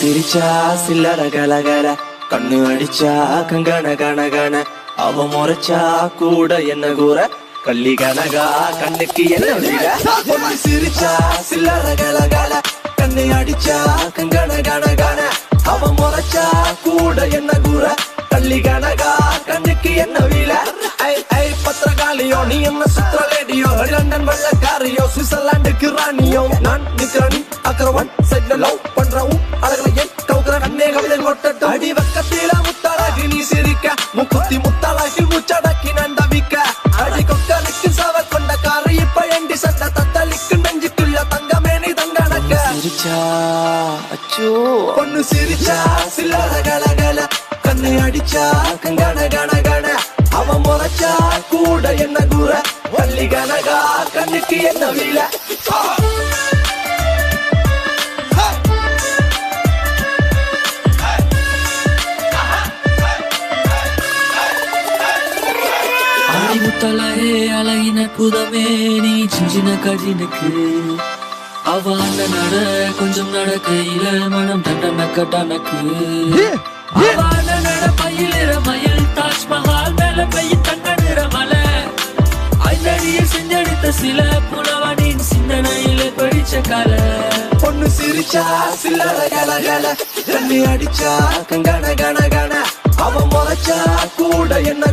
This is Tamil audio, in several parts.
சிரிச்சா சில்லற கலகல. கண்ணு அடிச்சா கங்கன கன கன அவ முறைச்சா கூட என்ன கூற? கள்ளி கனகா கண்ணுக்கு என்ன சிரிச்சா சில்லற கலகல. கண்ணு அடிச்சா கங்கன கன கன அவ முறைச்சா கூட என்ன கூற? கள்ளி கனகா கண்ணுக்கு என்ன வீல ஐ ஐ பத்திரகாளியோ நீ என்ன சுத்திர லேடியோ? லண்டன் வெள்ளக்காரியோ சுவிட்சர்லாண்டுக்கு ராணியோ? நான் நிக்கிறனி அக்கரவன் சைட்ல சிரிக்க முக்குத்தி முத்தழகி முச்சடக்கி நண்டவிக்க அடி கொக்கலுக்கு சவ கொண்ட காரை இப்ப எண்டி சட்ட தத்தளிக்கு நெஞ்சுக்குள்ள தங்கமே நீ தங்கணக்க சிரிச்சா அச்சோ. பொண்ணு சிரிச்சா சில்லற கலகல கண்ணை அடிச்சா கங்கன கன கன அவன் முறைச்சா கூட என்ன கூற? பள்ளி கனகா கண்ணுக்கு என்ன வீல? ஆடிமுத்தலகே அழகின புதமே நீ சின்ன கடினுக்கு. அவ அந்த நட கொஞ்சம் நடக்கையில மனம் தண்டனக்க டனக்கு அவ அந்த நட பயிலிற மயில் தாஜ்மஹால் மேல பெய்யும் தங்க நிற மலை. ஐந்தடியில் செஞ்செடுத்த சில புலவனின் சிந்தனையில படிச்ச கலை. பொண்ணு சிரிச்சா சில்லற கலகல கண்ணி அடிச்சா கங்கன கன கன அவன் முறைச்சா கூட என்ன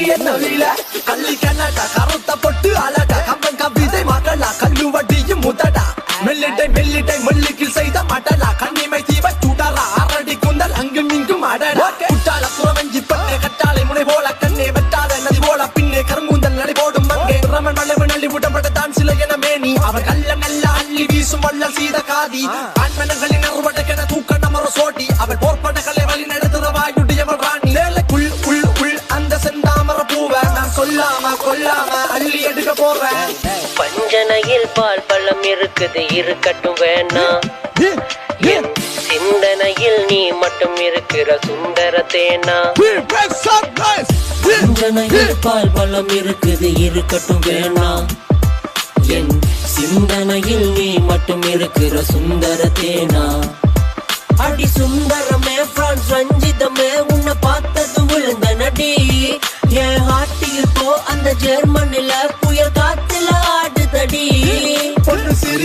கண்ணுக்கு என்ன வீல கள்ளி கனகா கருத்த பொட்டு அழகா. கம்பன் கவிதை மகளா கல்லு வட்டியும் முதடா மெல்லிட்டை மெல்லிட்டை மல்லிக்கில் செய்த மடலா. கண்ணிமை தீவ சுடரா அரடி குந்தல் அங்கும் இங்கும் அடடா. குட்டால புறவஞ்சி பட்டே கட்டாளை முனை போல கண்ணே வெட்டாத நதி போல பின்னே கருங்குந்தல் நடை போடும் ரமன் நள்ளி விடப்பட்ட தான் சில என மேனி. அவர் கல்ல நல்ல அள்ளி வீசும் வல்ல சீத காதி. ஆண்மனங்களின் சொல்லாம அள்ளி எடுக்க போறேன். பஞ்சனையில் பால் பழம் இருக்குது இருக்கட்டும் வேணாம் சிந்தனையில் நீ மட்டும் இருக்கிற சுந்தர தேனா. சிந்தனையில் பால் பழம் இருக்குது இருக்கட்டும் வேணாம் என் சிந்தனையில் நீ மட்டும் இருக்கிற சுந்தர தேனா. அடி சுந்தரமே பிரான்ஸ் ரஞ்சிதமே உன்னை பார்த்தது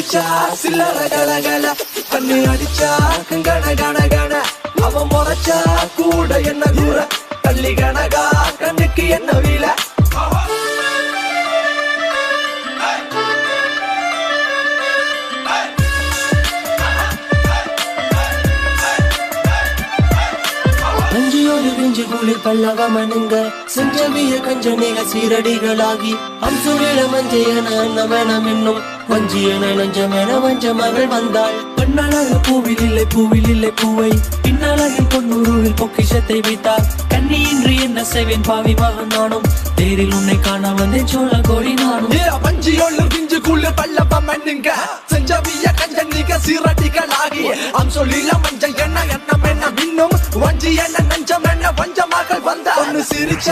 அடிச்சா சில்லற கலகல கண்ணு அடிச்சா கங்கன கன கன அவன் முறைச்சா கூட என்ன கூற தள்ளி கனகா கண்ணுக்கு என்ன வீல அஞ்சியோடு குளிர் பல்லவ மனுங்க செஞ்சவிய கஞ்சனிக சீரடிகளாகி அம்சுரில மஞ்சையன நமனம் என்னும் வஞ்சியன நஞ்சமென வஞ்ச மகள் வந்தாள். பெண்ணழகு பூவில் இல்லை பூவில் இல்லை பூவை. பின்னழகில் பொன்னுருவில் பொக்கிஷத்தை வைத்தார் கண்ணியின்றி என்ன செய்வேன் பாவி மகன் நானும். தேரில் உன்னை காண வந்தேன் சோழ கோடி நானும். ஏ பிஞ்சு குள்ள பல்லப்ப மண்ணுங்க. செஞ்சவிய கஞ்சனிக சீரடிகளாகி அம்சொல்லில மஞ்சள் என்ன என்ன என்ன மின்னும் வஞ்சி என்ன நஞ்சம் என்ன வஞ்சமாக வந்த. ஒன்னு சிரிச்ச